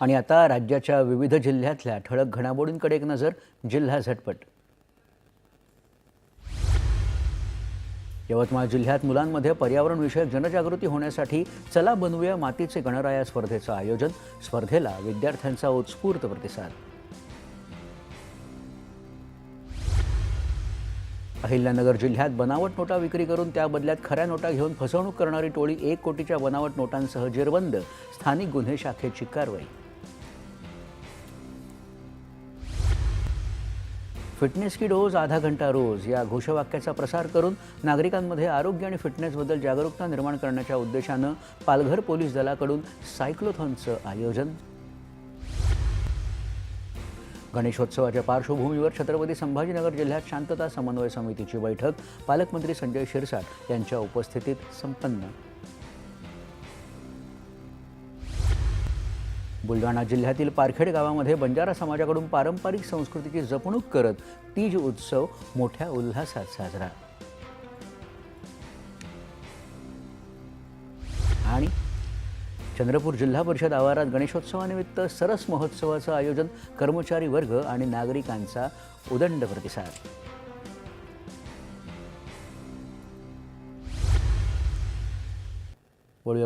आणि आता राज्याच्या विविध जिल्ह्यातल्या ठळक घडामोडींकडे एक नजर जिल्हा झटपट. यवतमाळ जिल्ह्यात मुलांमध्ये पर्यावरणविषयक जनजागृती होण्यासाठी चला बनवूया मातीचे गणराया स्पर्धेचं आयोजन. स्पर्धेला विद्यार्थ्यांचा उत्स्फूर्त प्रतिसाद. अहिल्यानगर जिल्ह्यात बनावट नोटा विक्री करून त्या बदल्यात खऱ्या नोटा घेऊन फसवणूक करणारी टोळी एक कोटीच्या बनावट नोटांसह जेरबंद. स्थानिक गुन्हे शाखेची कारवाई. फिटनेस की डोज आधा घंटा रोज या घोषवाक्याचा प्रसार करून नागरिकांमध्ये आरोग्य आणि फिटनेसबद्दल जागरूकता निर्माण करण्याच्या उद्देशानं पालघर पोलीस दलाकडून सायक्लोथॉनचं आयोजन. गणेशोत्सवाच्या पार्श्वभूमीवर छत्रपती संभाजीनगर जिल्ह्यात शांतता समन्वय समितीची बैठक. पालकमंत्री संजय शिरसाट यांच्या उपस्थितीत संपन्न. बुलढाणा जिल्ह्यातील पारखेड गावामध्ये बंजारा समाजाकडून पारंपरिक संस्कृतीची जपणूक करत तीज उत्सव मोठ्या उल्हासात साजरा. आणि चंद्रपूर जिल्हा परिषद आवारात गणेशोत्सवानिमित्त सरस महोत्सवाचं आयोजन कर्मचारी वर्ग आणि नागरिकांचा उदंड प्रतिसाद. वळूया